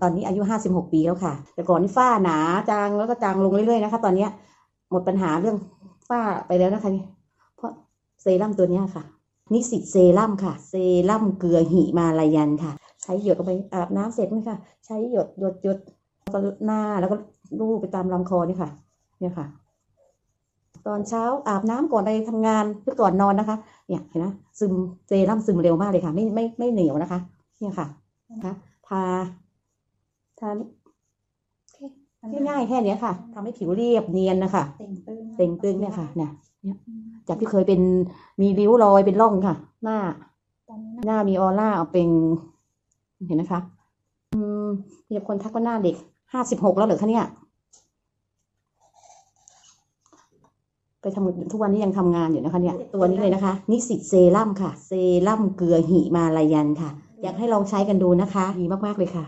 ตอนนี้อายุ 56 ปีแล้วค่ะ แต่ก่อนนี่ฝ้าหนาจางแล้วก็จางลงเรื่อยๆนะคะ ตอนเนี้ยหมดปัญหาเรื่องฝ้าไปแล้วนะคะนี่เพราะเซรั่มตัวนี้ค่ะ นิสิตเซรั่มค่ะ เซรั่มเกลือหิมาลายันค่ะ ใช้หยดลงไปอาบน้ำเสร็จนี่ค่ะ ใช้หยดหยดหยดแล้วก็หน้าแล้วก็ลูบไปตามลำคอนี่ค่ะ เนี่ยค่ะ ตอนเช้าอาบน้ำก่อนไปทำงานหรือก่อนนอนนะคะ เนี่ยเห็นไหมซึมเซรั่มซึมเร็วมากเลยค่ะ ไม่ไม่ไม่เหนียวนะคะ เนี่ยค่ะนะคะทา ทาง่ายๆแค่เนี้ยค่ะทำให้ผิวเรียบเนียนนะคะเต่งตึงเต่งตึงเนี่ยค่ะเนี่ยเนี่ยจากที่เคยเป็นมีริ้วรอยเป็นร่องค่ะ หน้าตอนนี้หน้ามีออร่าเป็นเห็นนะคะ อืมมีคนทักว่าหน้าเด็กห้าสิบหกแล้วเหรอคะเนี่ยไปทำทุกวันนี้ยังทำงานอยู่นะคะเนี่ย ตัวนี้เลยนะคะ นิสิตเซรั่มค่ะ เซรั่มเกลือหิมาลายันค่ะ อยากให้ลองใช้กันดูนะคะ ดีมากๆเลยค่ะ